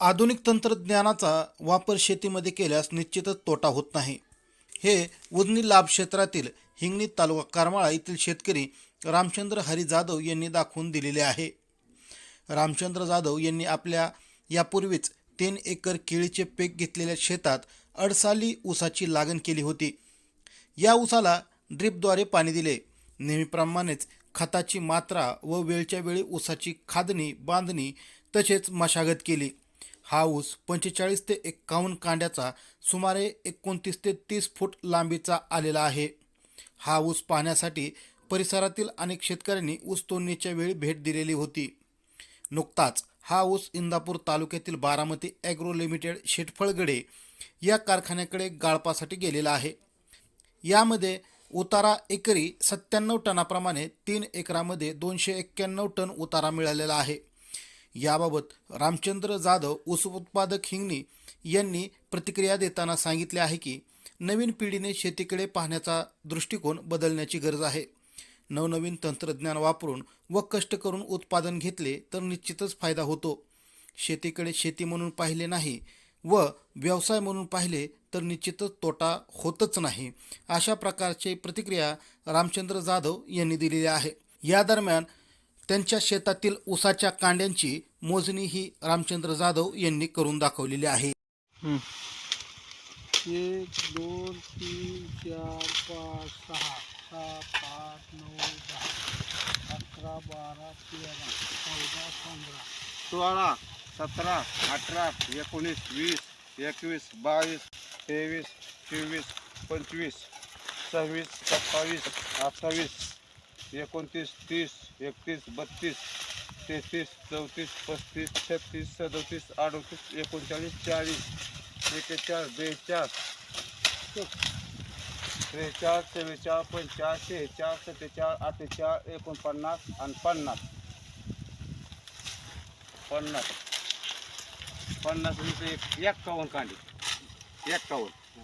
आधुनिक तंत्रज्ञानाचा वापर शेतीमध्ये केल्यास निश्चितच तोटा होत नाही. हे उजनी लाभ क्षेत्रातील हिंगणी तालुका करमाळा येथील शेतकरी रामचंद्र हरी जाधव यांनी दाखवून दिलेले आहे. रामचंद्र जाधव यांनी आपल्या यापूर्वीच तीन एकर केळीचे पीक घेतलेल्या शेतात अडसाली ऊसाची लागण केली होती. या ऊसाला ड्रीपद्वारे पाणी दिले. नेहमीप्रमाणेच खताची मात्रा व वेळच्या वेळी ऊसाची खादणी बांधणी तसेच मशागत केली. हा ऊस पंचेचाळीस ते एक्कावन्न कांड्याचा सुमारे एकोणतीस ते तीस फूट लांबीचा आलेला आहे. हा ऊस पाहण्यासाठी परिसरातील अनेक शेतकऱ्यांनी ऊस तोडणीच्या वेळी भेट दिलेली होती. नुकताच हा ऊस इंदापूर तालुक्यातील बारामती ॲग्रो लिमिटेड शेटफळगडे या कारखान्याकडे गाळपासाठी गेलेला आहे. यामध्ये उतारा एकरी सत्त्याण्णव टनाप्रमाणे तीन एकरामध्ये दोनशे एक्क्याण्णव टन उतारा मिळालेला आहे. याबाबत रामचंद्र जाधव ऊस उत्पादक हिंगणी यांनी प्रतिक्रिया देताना सांगितले आहे की नवीन पिढीने शेतीकडे पाहण्याचा दृष्टिकोन बदलण्याची गरज आहे. नवनवीन तंत्रज्ञान वापरून व कष्ट करून उत्पादन घेतले तर निश्चितच फायदा होतो. शेतीकडे शेती म्हणून पाहिले नाही व व्यवसाय म्हणून पाहिले तर निश्चितच तोटा होतच नाही अशा प्रकारची प्रतिक्रिया रामचंद्र जाधव यांनी दिलेली आहे. या दरम्यान त्यांच्या शेतातील ऊसाच्या कांड्यांची मोजणी ही रामचंद्र जाधव यांनी करून दाखवलेली आहे. एक दोन तीन चार पाच सहा सात आठ नऊ दहा अकरा बारा तेरा चौदा पंधरा सोळा सतरा अठरा एकोणीस वीस एकवीस बावीस तेवीस चोवीस पंचवीस सव्वीस सत्तावीस अठ्ठावीस एकोणतीस तीस एकतीस बत्तीस तेहतीस चौतीस पस्तीस छत्तीस सदोतीस अडोतीस एकोणचाळीस चाळीस एकेचाळीस बेचाळीस त्रेचाळीस चव्वेचाळीस पंचेचाळीस शेहेचाळीस सत्तेचाळीस अठ्ठेचाळीस एकोणपन्नास आणि पन्नास. पन्नास पन्नास म्हणजे एक एक्कावन्न कांडी. एक्कावन्न